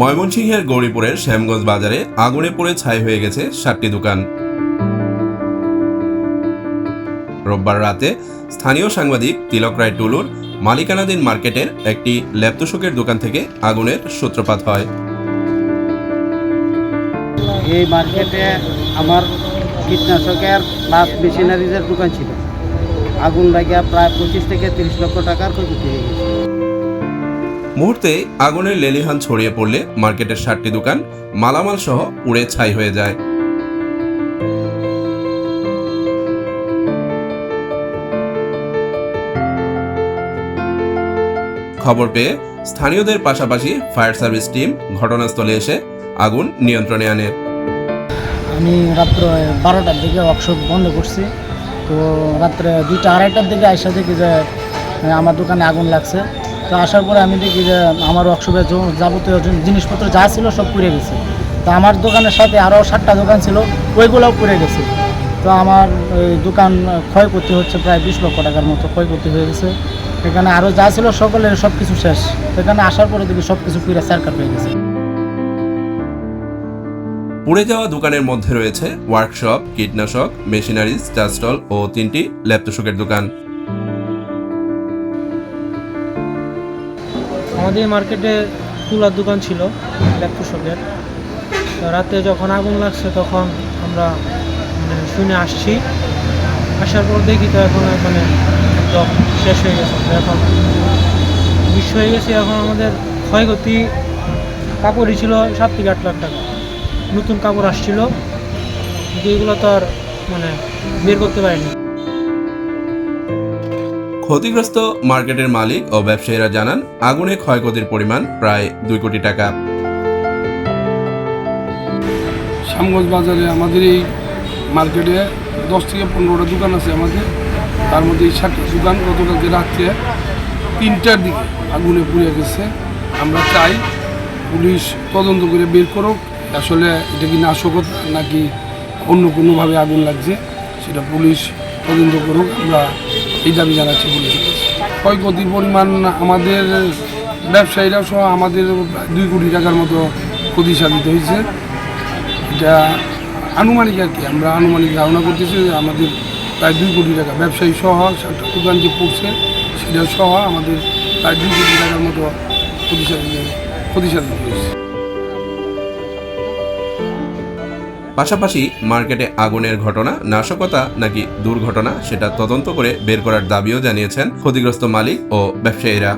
ময়মনসিংহের গৌরীপুরের শ্যামগঞ্জ বাজারে আগুনে পড়ে ছাই হয়ে গেছে সাতটি দোকান। রোববার রাতে স্থানীয় সাংবাদিক তিলক রায় টুলুর মালিকানাধীন মার্কেটের একটি ল্যাপতোষকের দোকান থেকে আগুনের সূত্রপাত হয়। এই মার্কেটে আমার কীটনাশকের প্লাস মেশিনারিজের দোকান ছিল। আগুন লাগিয়া প্রায় পঁচিশ থেকে তিরিশ লক্ষ টাকার ক্ষয়ক্ষতি হয়ে গেছে। মুহূর্তে আগুনের লেলিহান ছড়িয়ে পড়লে মার্কেটের সাতটি দোকান মালামাল সহ পুড়ে ছাই হয়ে যায়। খবর পেয়ে স্থানীয়দের পাশাপাশি ফায়ার সার্ভিস টিম ঘটনাস্থলে এসে আগুন নিয়ন্ত্রণে আনে। আমি রাত্র বারোটার দিকে ওয়ার্কশপ বন্ধ করছি। তো রাত্রে দুইটা আড়াইটার দিকে আইসা দেখি যে, আমার দোকানে আগুন লাগছে। তো আসার পরে আমি দেখি যে আমার ওয়ার্কশপে যাবতীয় জিনিসপত্র যা ছিল সব পুড়ে গেছে। তো আমার দোকানের সাথে আরও সাতটা দোকান ছিল, ওইগুলোও পুড়ে গেছে। তো আমার দোকান ক্ষয়ক্ষতি হচ্ছে প্রায় বিশ লক্ষ টাকার মতো ক্ষয়ক্ষতি হয়ে গেছে। এখানে আরও যা ছিল সকলের সব কিছু শেষ এখানে আসার পরে দেখি সব কিছু পুড়ে সার্কার হয়ে গেছে। পুড়ে যাওয়া দোকানের মধ্যে রয়েছে ওয়ার্কশপ কীটনাশক মেশিনারিজ চা স্টল ও তিনটি ল্যাপটপের দোকান। আমাদের মার্কেটে তুলার দোকান ছিল তো রাতে যখন আগুন লাগছে তখন আমরা মানে শুনে আসছি। আসার পর দেখি তো এখন মানে একদম শেষ হয়ে গেছে। এখন বিশ্ব হয়ে গেছে, এখন আমাদের ক্ষয়ক্ষতি কাপড়ই ছিল সাত থেকে আট লাখ টাকা। নতুন কাপড় আসছিল, কিন্তু এগুলো তো আর মানে বের করতে পারিনি। ক্ষতিগ্রস্ত মার্কেটের মালিক ও ব্যবসায়ীরা জানান, আগুনে ক্ষয়ক্ষতির পরিমাণ প্রায় দুই কোটি টাকা। শ্যামগঞ্জ বাজারে আমাদের এই মার্কেটে দশ থেকে পনেরোটা দোকান আছে আমাদের। তার মধ্যে এই সাতটা দোকান গতকালকে রাত্রে তিনটার দিকে আগুনে পুড়ে গেছে। আমরা চাই পুলিশ তদন্ত করে বের করুক। আসলে এটা কি নাশকতা নাকি অন্য কোনোভাবে আগুন লাগছে, সেটা পুলিশ তদন্ত করুক। আমরা এই দাবি জানাচ্ছি পুলিশের কাছে ক্ষয়ক্ষতির পরিমাণ আমাদের ব্যবসায়ীরা সহ আমাদের দুই কোটি টাকার মতো ক্ষতি সাধিত হয়েছে। এটা আনুমানিক আর কি, আমরা আনুমানিক ধারণা করতেছি আমাদের প্রায় দুই কোটি টাকা ব্যবসায়ী সহ দোকান যে পড়ছে, সেটা সহ আমাদের প্রায় দুই কোটি টাকার মতো প্রতিসাধিত প্রতিসাধিত হয়েছে। পাশাপাশি মার্কেটে আগুনের ঘটনা, নাশকতা নাকি দুর্ঘটনা সেটা তদন্ত করে বের করার দাবিও জানিয়েছেন ক্ষতিগ্রস্ত মালিক ও ব্যবসায়ীরা।